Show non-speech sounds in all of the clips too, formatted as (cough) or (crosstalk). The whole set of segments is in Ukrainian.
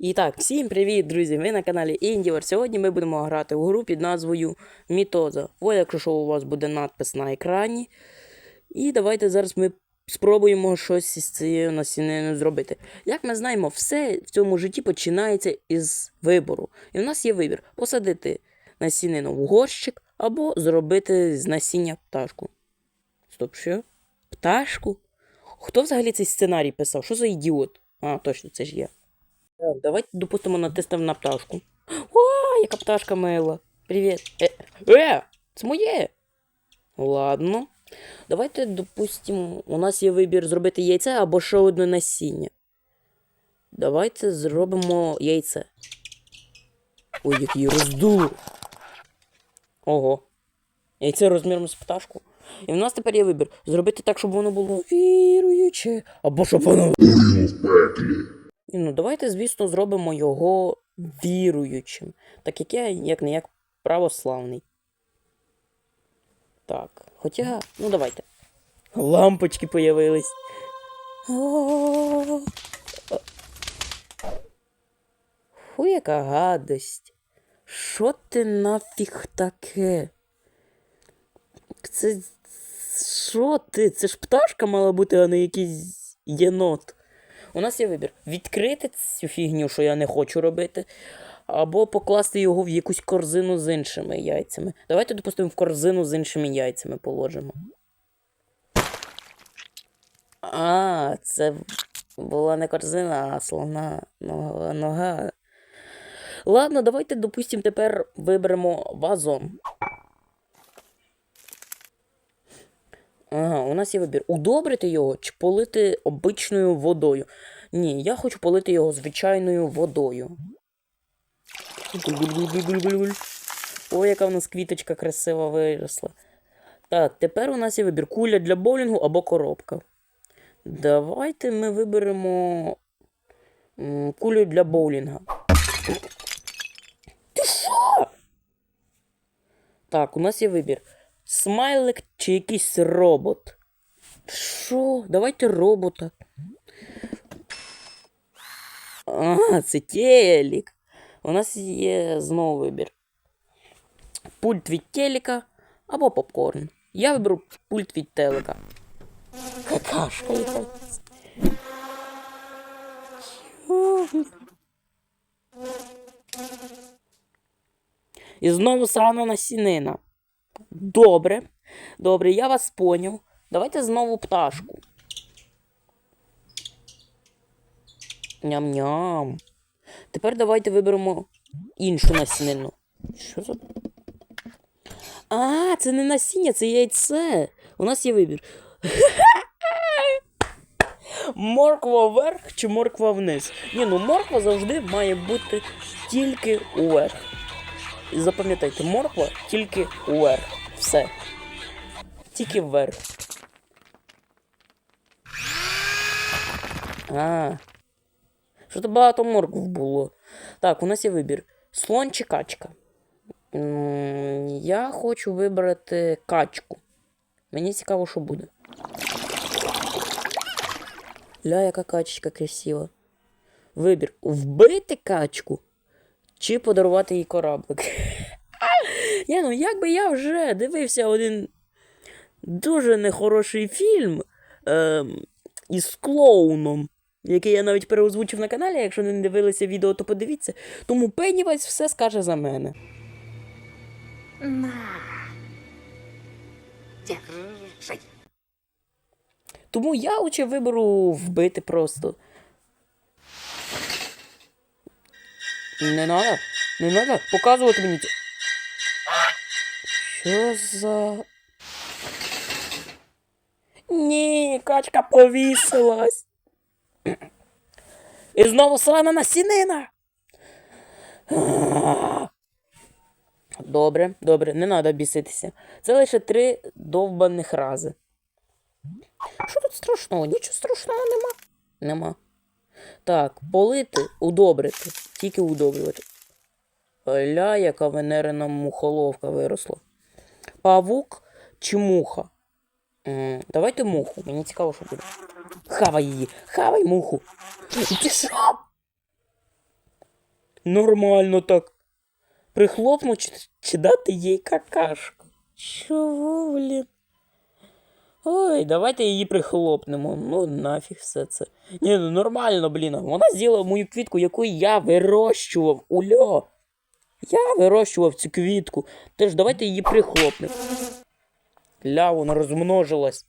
І так, всім привіт, друзі! Ви на каналі Індівер. Сьогодні ми будемо грати у гру під назвою Мітоза. Ось, якщо що, у вас буде надпис на екрані. І давайте зараз ми спробуємо щось із цією насіниною зробити. Як ми знаємо, все в цьому житті починається із вибору. І в нас є вибір: посадити насінину в горщик або зробити з насіння пташку. Стоп, що? Пташку? Хто взагалі цей сценарій писав? Що за ідіот? А, точно, це ж я. Так, давайте, допустимо, натиснемо на пташку. О, яка пташка мила. Привіт. Е, е, це моє. Ладно. Давайте, допустимо, у нас є вибір зробити яйце або ще одне насіння. Давайте зробимо яйце. Ой, який роздув. Ого. Яйце розміром з пташку. І в нас тепер є вибір зробити так, щоб воно було віруюче, або щоб воно ні, Ну, давайте, звісно, зробимо його віруючим, так як я, як не як православний. Так, хоча, ну давайте. Лампочки появились. Фу, яка гадость. Що ти нафіг таке? Це. Що ти? Це ж пташка мала бути, а не якийсь єнот. У нас є вибір: відкрити цю фігню, що я не хочу робити, або покласти його в якусь корзину з іншими яйцями. Давайте, допустимо, в корзину з іншими яйцями положимо. А, це була не корзина, а слона нога. нога. Ладно, давайте, допустимо, тепер виберемо вазон. Ага, у нас є вибір. Удобрити його чи полити обичною водою. Ні, я хочу полити його звичайною водою. Ой, яка в нас квіточка красива виросла. Так, тепер у нас є вибір куля для боулінгу або коробка. Давайте ми виберемо кулю для боулінга. Ти що? Так, у нас є вибір. Смайлик чи якийсь робот. Що? Давайте робота. А, це телек. У нас є знову вибір. Пульт від телека або попкорн. Я виберу пульт від телека. Какашка якась. І знову срана насінина. Добре. Добре, я вас поняв. Давайте знову пташку. Ням-ням. Тепер давайте виберемо іншу насінину. Що за. А, це не насіння, це яйце. У нас є вибір. (laughs) Морква вверх чи морква вниз? Ні, ну морква завжди має бути тільки уверх. І Запам'ятайте, морква тільки вверх. Все. Тільки вверх. А. Що то багато моркв було. Так, у нас є вибір. Слон чи качка. Я хочу вибрати качку. Мені цікаво, що буде. Ля, яка качечка красива. Вибір: вбити качку чи подарувати їй кораблик. (laughs) Ні, ну якби я вже дивився один дуже нехороший фільм ем, із клоуном, який я навіть переозвучив на каналі. Якщо не дивилися відео, то подивіться. Тому Пеннівайз все скаже за мене. На. Держи. Тому я лучше виберу вбити просто. Не надо, не надо показувати мені. Що за. Ні, качка повісилась. І знову срана насінина. Добре, добре, не треба біситися. Це лише три довбаних рази. Що тут страшного? Нічого страшного нема. Нема. Так, полити, удобрити. Тільки удобрювати. Ля, яка венерина мухоловка виросла. Павук чи муха? М, давайте муху. Мені цікаво, що буде. Хавай її. Хавай муху. Ти що? Нормально так. Прихлопну чи, чи дати їй какашку. Чого, блін? Ой, давайте її прихлопнемо. Ну, нафіг все це. Ні, ну нормально, блін. Вона з'їла мою квітку, яку я вирощував. Ульо. Я вирощував цю квітку. Тож давайте її прихлопнемо. Ля, вона розмножилась.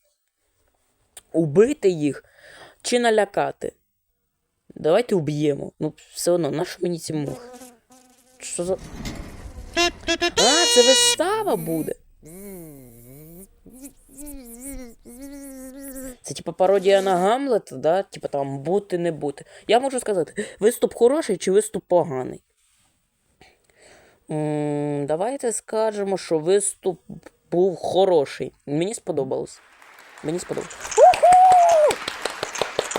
Убити їх чи налякати? Давайте уб'ємо. Ну, все одно, нащо мені ці мухи? Що за. А, це вистава буде. Це типа пародія на Гамлета, да? Типа там бути не бути. Я можу сказати, виступ хороший чи виступ поганий. м давайте скажемо, що виступ був хороший. Мені сподобалось. Мені сподобалось. Уху!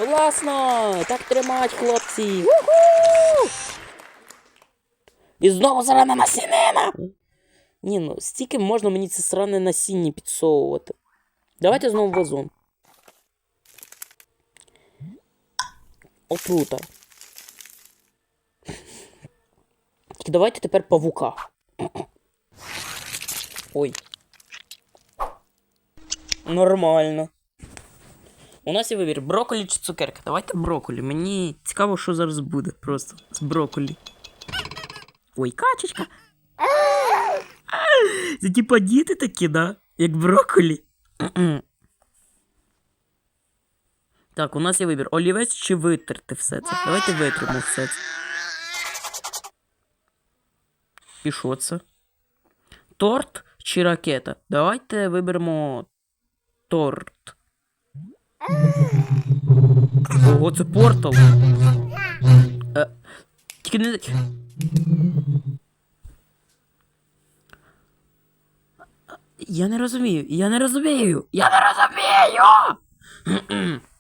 Класно! Так тримать, хлопці! Уху! І знову зелена насінина! Ні, ну стільки можна мені це сране насіння підсовувати. Давайте знову вазон. Отрута. Давайте тепер павука. Ой. Нормально. У нас є вибір брокколі чи цукерки. Давайте брокколі. Мені цікаво, що зараз буде просто з брокколі. Ой, качечка. Це типа діти такі, да? Як брокколі. (clears throat) Так, у нас є вибір. Олівець чи витерти все це. Давайте витримо все це. І що це? Торт чи ракета? Давайте виберемо торт. Ого, це портал. Е, тільки не. Я не розумію, я не розумію, я не розумію. (clears throat)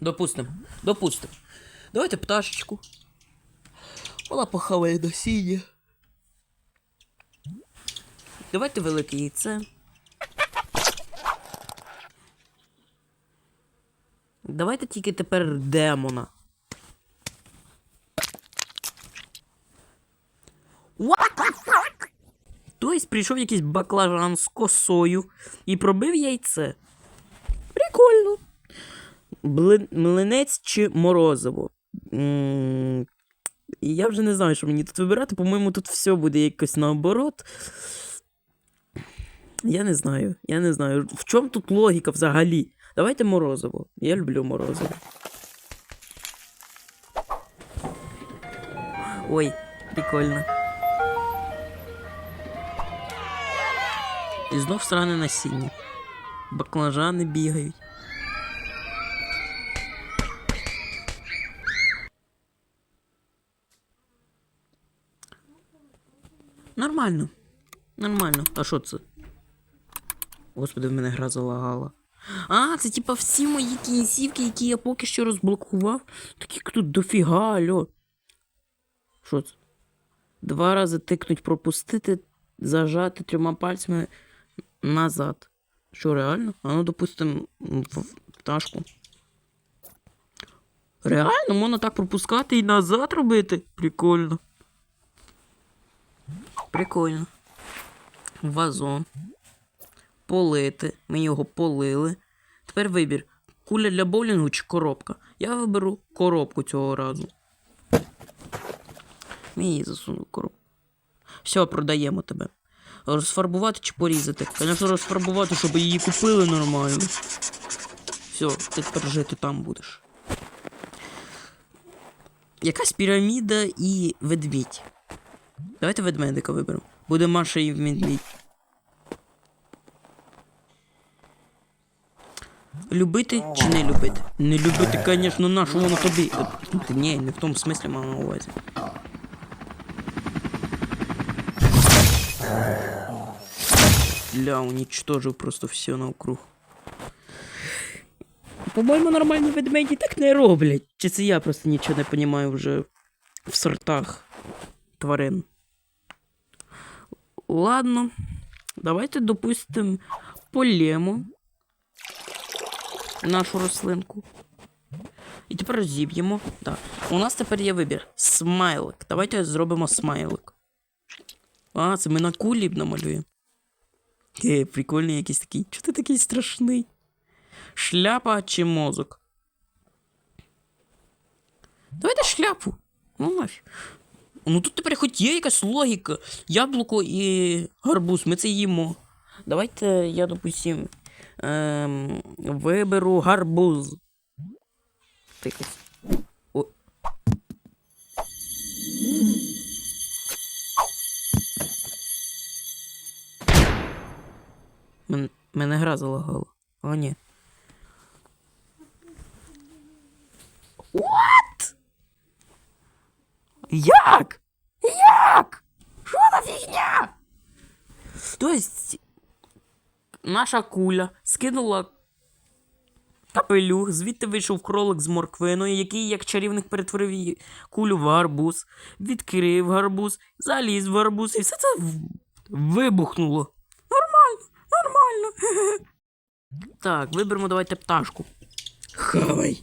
Допустим, допустим. Давайте пташечку. Вона похаває насіння. Давайте велике яйце. Давайте тільки тепер демона. Тобто прийшов якийсь баклажан з косою і пробив яйце. Прикольно. Блин, млинець чи морозиво? я вже не знаю, що мені тут вибирати. По-моєму, тут все буде якось наоборот. Я не знаю. Я не знаю. В чому тут логіка взагалі? Давайте морозиво. Я люблю морозиво. Ой, прикольно. І знов сране насіння. Баклажани бігають. Нормально. Нормально. А що це? Господи, в мене гра залагала. А, це типа всі мої кінцівки, які я поки що розблокував. Такі тут дофіга, альо. Що це? Два рази тикнуть, пропустити, зажати трьома пальцями назад. Що, реально? А ну, допустим, в пташку. Реально, можна так пропускати і назад робити? Прикольно. Прикольно. Вазон. Полити. Ми його полили. Тепер вибір. Куля для боулінгу чи коробка. Я виберу коробку цього разу. Ми її засуну коробку. Все, продаємо тебе. Розфарбувати чи порізати? Звісно, розфарбувати, щоб її купили нормально. Все, ти тепер жити там будеш. Якась піраміда і ведмідь. Давайте ведмедика виберемо. Буде Маша і ведмідь. Любити чи не любити? Не любити, звісно, нашу воно тобі. Ні, не в тому смислі мав на увазі. Ля, уничтожив просто все навкруг. По-моєму, нормальні ведмеді так не роблять. Чи це я просто нічого не розумію вже в сортах тварин. Ладно, давайте допустимо полємо нашу рослинку. І тепер розіб'ємо. Так. У нас тепер є вибір. Смайлик. Давайте зробимо смайлик. А, це ми на кулі намалюємо. Е, прикольний якийсь такий. Чого ти такий страшний? Шляпа чи мозок? Давайте шляпу. Ну нафіг. Ну тут тепер хоч є якась логіка. Яблуко і гарбуз, ми це їмо. Давайте я, допустим, ем, виберу гарбуз. Тихо. О. Мен, мене гра залагала. О, ні. What? Як? Як? Що за фігня? Тобто, наша куля скинула капелюх, звідти вийшов кролик з морквиною, який, як чарівник, перетворив її кулю в гарбуз, відкрив гарбуз, заліз в гарбуз, і все це вибухнуло. Нормально. Так, виберемо давайте пташку. Хавай.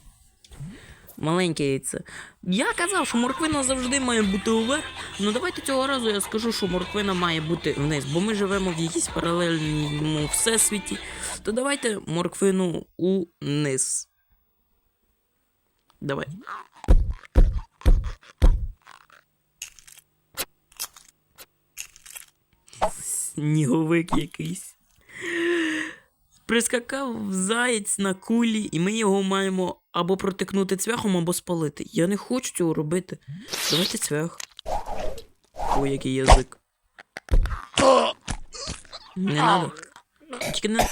Маленьке яйце. Я казав, що морквина завжди має бути уверх. Ну давайте цього разу я скажу, що морквина має бути вниз, бо ми живемо в якійсь паралельному всесвіті. То давайте морквину униз. Давай. Сніговик якийсь. Прискакав заєць на кулі, і ми його маємо або протикнути цвяхом, або спалити. Я не хочу цього робити. Давайте цвях. Ой, який язик. Не надо. Тільки не.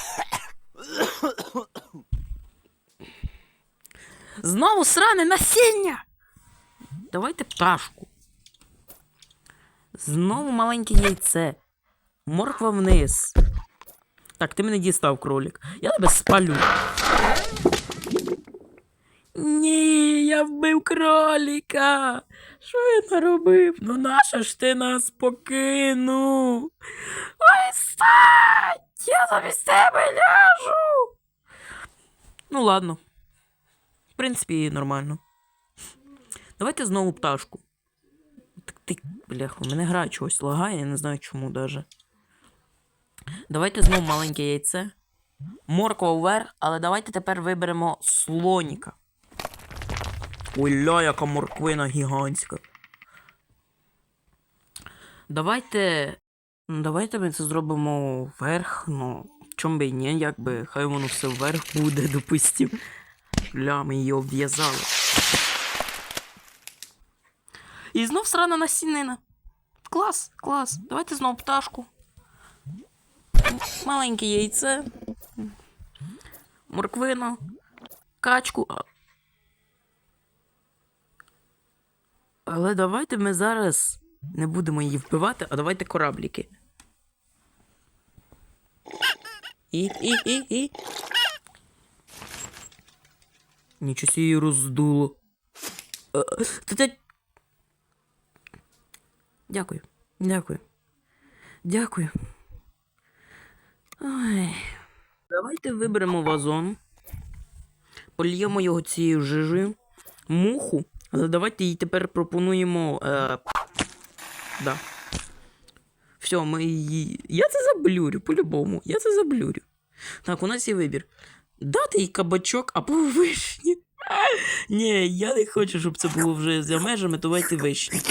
Знову сране насіння! Давайте пташку. Знову маленьке яйце. Морква вниз. Так, ти мене дістав, кролик. Я тебе спалю. Ні, я вбив кролика. Що я наробив? Ну нащо ж ти нас покинув? Ой, стань! Я замість тебе ляжу. Ну ладно. В принципі, нормально. Давайте знову пташку. Так ти, бляха, у мене гра чогось лагає, я не знаю чому даже. Давайте знову маленьке яйце. Морква вверх, але давайте тепер виберемо слоніка. Ой, ля, яка морквина гігантська. Давайте. ну, Давайте ми це зробимо вверх, ну. Чом би і ні, якби хай воно все вверх буде, допустим. Ля, ми її обв'язали. І знов срана насінина. Клас, клас. Давайте знов пташку. Маленьке яйце. Морквину. Качку. Але давайте ми зараз не будемо її вбивати, а давайте корабліки. І, і, і, і. Нічого її роздуло. Е. Дякую. Дякую. Дякую. Ой. Давайте виберемо вазон. Польємо його цією жижею. Муху. Але давайте їй тепер пропонуємо. Е... Да. Все, ми її. Я це заблюрю, по-любому. Я це заблюрю. Так, у нас є вибір. Дати їй кабачок або вишні. (laughs) Ні, я не хочу, щоб це було вже за межами, давайте вишні.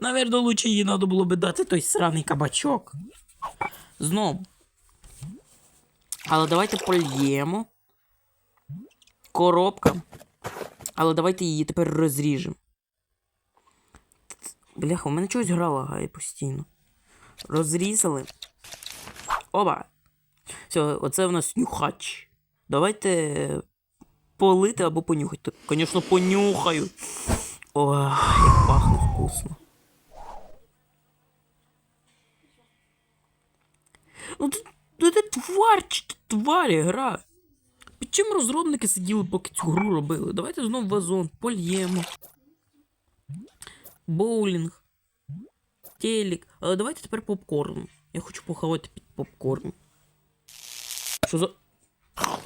Наверно, лучше їй треба було би дати той сраний кабачок. Знову. Але давайте польємо. Коробка. Але давайте її тепер розріжемо. Бляха, у мене чогось гра лагає постійно. Розрізали. Оба. Все, оце в нас нюхач. Давайте полити або понюхати. Звісно, понюхаю. Ой, як пахне вкусно. Ну це, ну, це тварь, чи тварь гра. Під чим розробники сиділи, поки цю гру робили? Давайте знову вазон, польємо. Боулінг. Телік. Але давайте тепер попкорн. Я хочу поховати під попкорн. Що за. А!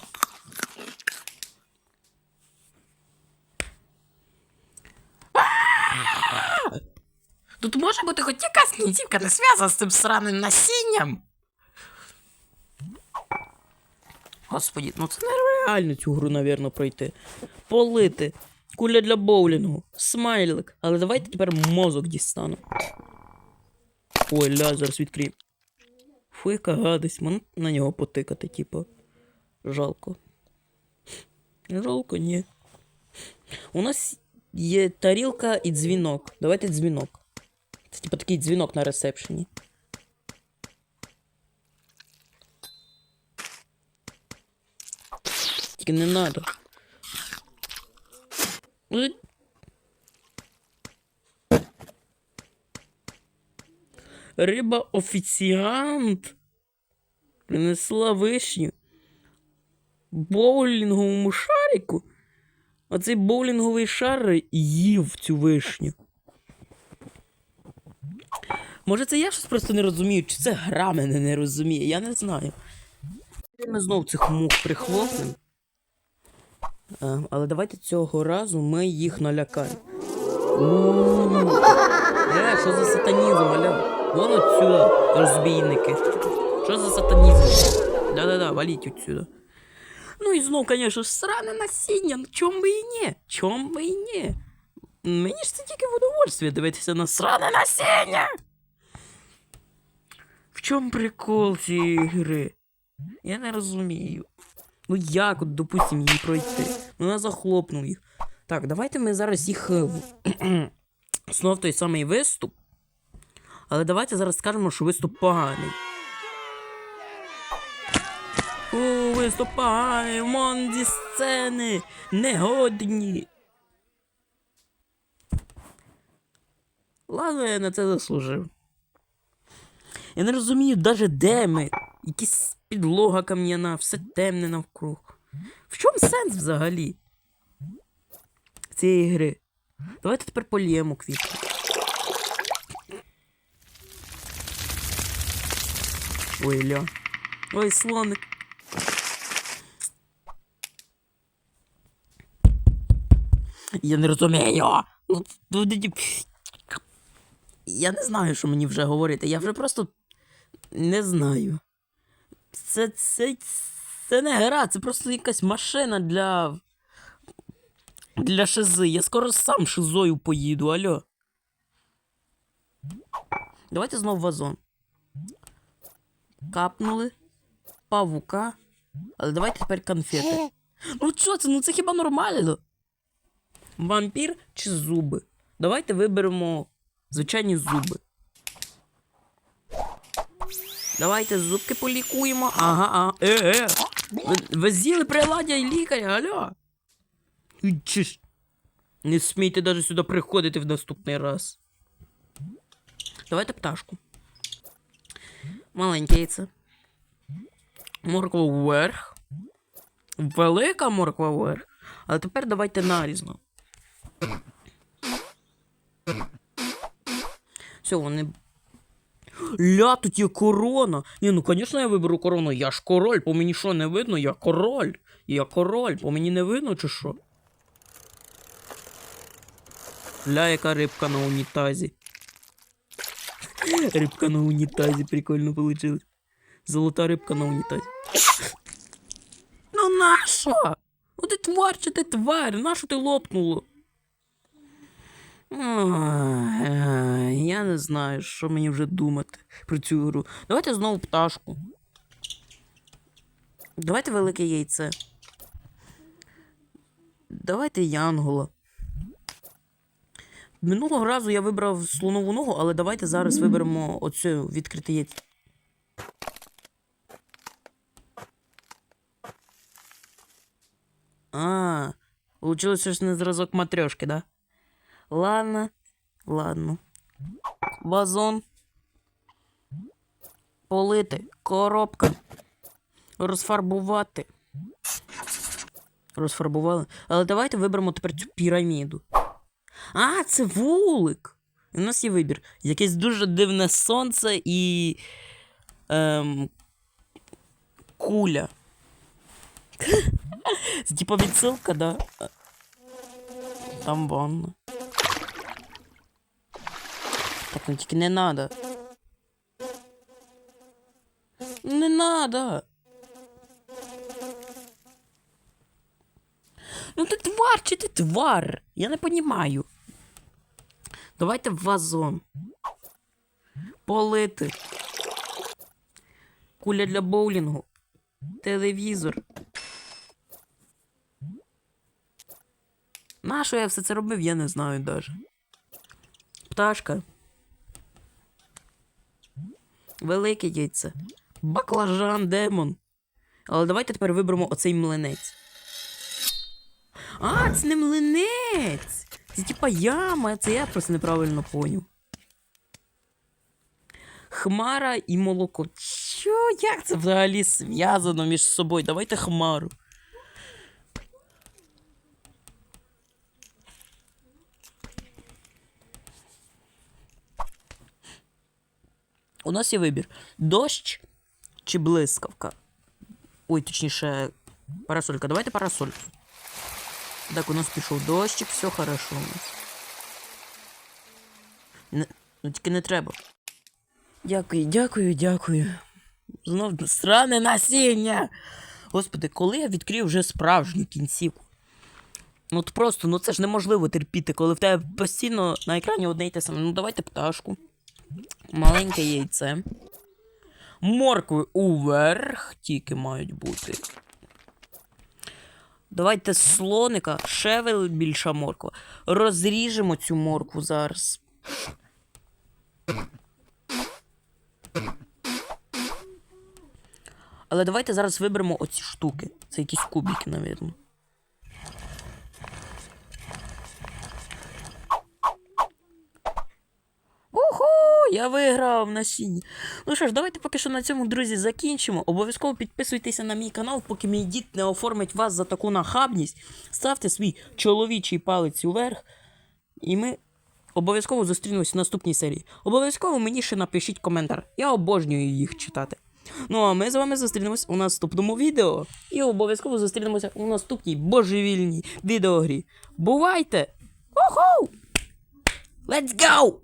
Тут може бути хоть якась кінцівка не связана с цим сраным насінням. Господі, ну це нереально цю гру, навірно, пройти. Полити. Куля для боулінгу. Смайлик. Але давайте тепер мозок дістану. Ой, ля, зараз відкрию. Фу, яка гадость, мене на нього потикати, типу. Жалко. Жалко, ні. У нас є тарілка і дзвінок. Давайте дзвінок. Це типу такий дзвінок на ресепшені. Тільки не надо. Риба офіціант принесла вишню боулінговому шарику. А цей боулінговий шар їв цю вишню. Може, це я щось просто не розумію, чи це гра мене не розуміє, я не знаю. Ми знов цих мух прихлопнемо. Е, але давайте цього разу ми їх налякаємо. Е, що за сатанізм, аля? Вон отсюда, розбійники. Що за сатанізм? Да-да-да, валіть отсюда. Ну і знов, ж, сране насіння, ну чом би і ні? Чом би і ні? Мені ж це тільки в удовольствие дивитися на сране насіння. В чому прикол цієї гри? Я не розумію. Ну як, от, допустим, її пройти? Ну я захлопнув їх. Так, давайте ми зараз їх. е, (clears throat) Знов той самий виступ. Але давайте зараз скажемо, що виступ поганий. О, виступ поганий, зі сцени, негодні. Ладно, я на це заслужив. Я не розумію даже де ми. Якась підлога кам'яна, все темне навкруг. В чому сенс взагалі? Цієї гри? Давайте тепер поліємо квітку. Ой, ля. Ой, слоник. Я не розумію. Ну, Я не знаю, що мені вже говорити. Я вже просто не знаю. Це, це, це не гра, це просто якась машина для. Для шизи. Я скоро сам шизою поїду, алло. Давайте знов вазон. Капнули. Павука. Але давайте тепер конфети. Ну що це? Ну це хіба нормально? Вампір чи зуби? Давайте виберемо звичайні зуби. Давайте зубки полікуємо. Ага, ага. Е, е. Ви, ви з'їли приладдя і лікаря, алло? І Чи ж? Не смійте навіть сюди приходити в наступний раз. Давайте пташку. Маленьке яйце. Морква вверх. Велика морква вверх. Але тепер давайте нарізно. Все, вони. Ля, тут є корона. Ні, ну звісно, я виберу корону. Я ж король, по мені що не видно? Я король. Я король, по мені не видно, чи що? Ля, яка рибка на унітазі. (laughs) Рибка на унітазі, прикольно вийшло. Золота рибка на унітазі. (laughs) Ну наша? Ну ти твар чи ти тварь? Нащо ти лопнуло? Я не знаю, що мені вже думати про цю гру. Давайте знову пташку. Давайте велике яйце. Давайте Янгола. Минулого разу я вибрав слонову ногу, але давайте зараз виберемо оцю відкрите яйце. А, получилось щось на зразок матрешки, да? Ладно, ладно. Вазон. Полити. Коробка. Розфарбувати. Розфарбували. Але давайте виберемо тепер цю піраміду. А, це вулик. У нас є вибір. Якесь дуже дивне сонце і. Ем, куля. Типа відсилка, да? Там ванна. Так, ну тільки не надо. Не надо. Ну ти твар, чи ти твар? Я не понімаю. Давайте вазон. Полити. Куля для боулінгу. Телевізор. Нащо я все це робив, я не знаю даже. Пташка. Велике яйце. Баклажан, демон. Але давайте тепер виберемо оцей млинець. А, це не млинець! Це типа яма, це я просто неправильно поняв. Хмара і молоко. Що? Як це взагалі зв'язано між собою? Давайте хмару. У нас є вибір: дощ чи блискавка. Ой, точніше, парасолька. Давайте парасольку. Так, у нас пішов дощик, все хорошо у нас. Не, ну тільки не треба. Дякую, дякую, дякую. Знов сране насіння. Господи, коли я відкрив вже справжню кінцівку? Ну от просто, ну це ж неможливо терпіти, коли в тебе постійно на екрані одне й те саме. Ну давайте пташку. Маленьке яйце. Моркви уверх тільки мають бути. Давайте слоника ще вел- більша морква. Розріжемо цю моркву зараз. Але давайте зараз виберемо оці штуки. Це якісь кубики, навірно. Уху! Я виграв насіння. Ну що ж, давайте поки що на цьому, друзі, закінчимо. Обов'язково підписуйтеся на мій канал, поки мій дід не оформить вас за таку нахабність. Ставте свій чоловічий палець уверх. І ми обов'язково зустрінемось в наступній серії. Обов'язково мені ще напишіть коментар. Я обожнюю їх читати. Ну а ми з вами зустрінемось у наступному відео. І обов'язково зустрінемося у наступній божевільній відеогрі. Бувайте! Уху! Let's go!